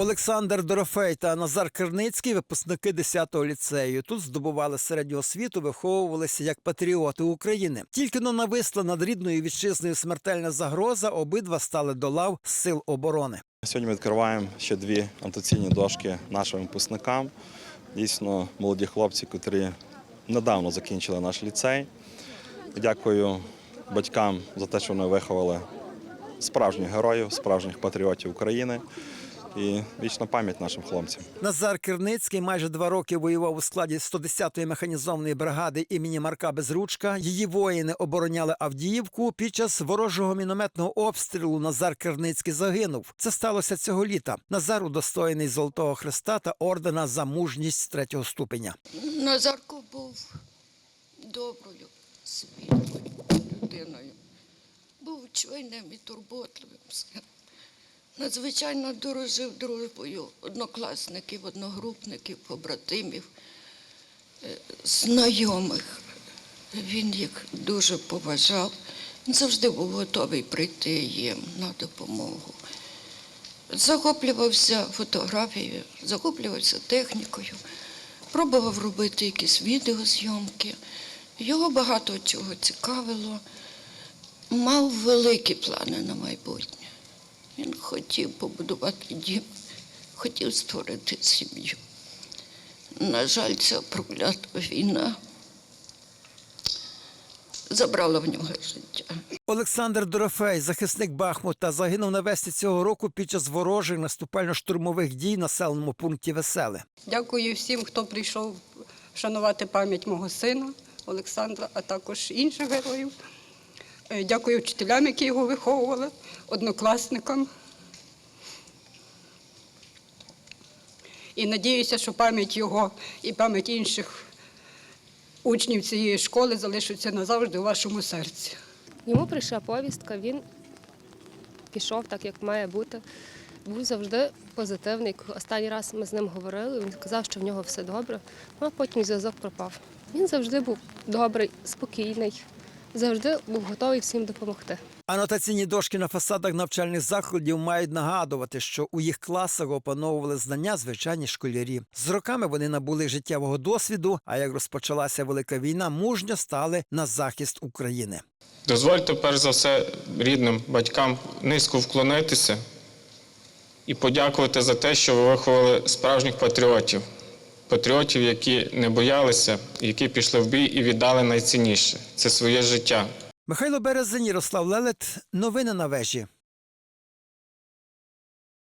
Олександр Дорофей та Назар Керницький випускники 10-го ліцею. Тут здобували середню освіту, виховувалися як патріоти України. Тільки но нависла над рідною вітчизною смертельна загроза. Обидва стали до лав сил оборони. Сьогодні ми відкриваємо ще дві анотаційні дошки нашим випускникам. Дійсно, молоді хлопці, котрі недавно закінчили наш ліцей. Дякую батькам за те, що вони виховали справжніх героїв, справжніх патріотів України. І вічна пам'ять нашим хлопцям. Назар Керницький майже два роки воював у складі 110-ї механізованої бригади імені Марка Безручка. Її воїни обороняли Авдіївку. Під час ворожого мінометного обстрілу Назар Керницький загинув. Це сталося цього літа. Назар удостоєний Золотого Хреста та ордена за мужність третього ступеня. Назарко був доброю, світлою людиною. Був чуйним і турботливим. Надзвичайно дорожив дружбою однокласників, одногрупників, побратимів, е, знайомих. Він їх дуже поважав. Він завжди був готовий прийти їм на допомогу. Захоплювався фотографією, захоплювався технікою, пробував робити якісь відеозйомки. Його багато чого цікавило. Мав великі плани на майбутнє. Він хотів побудувати дім, хотів створити сім'ю. На жаль, ця проклята війна забрала в нього життя. Олександр Дорофей, захисник Бахмута, загинув навесні цього року під час ворожих наступально-штурмових дій в населеному пункті Веселе. Дякую всім, хто прийшов вшанувати пам'ять мого сина Олександра, а також інших героїв. Е, Дякую вчителям, які його виховували, однокласникам. І надіюся, що пам'ять його і пам'ять інших учнів цієї школи залишаться назавжди у вашому серці. Йому прийшла повістка, він пішов так, як має бути. Був завжди позитивний. Останній раз ми з ним говорили, він сказав, що в нього все добре, ну, а потім зв'язок пропав. Він завжди був добрий, спокійний, завжди був готовий всім допомогти. Анотаційні дошки на фасадах навчальних закладів мають нагадувати, що у їх класах опановували знання звичайні школярі. З роками вони набули життєвого досвіду. А як розпочалася велика війна, мужньо стали на захист України. Дозвольте перш за все рідним батькам низько вклонитися і подякувати за те, що ви виховали справжніх патріотів. Патріотів, які не боялися, які пішли в бій і віддали найцінніше це своє життя. Михайло Березин, Ярослав Лелет. Новини на вежі.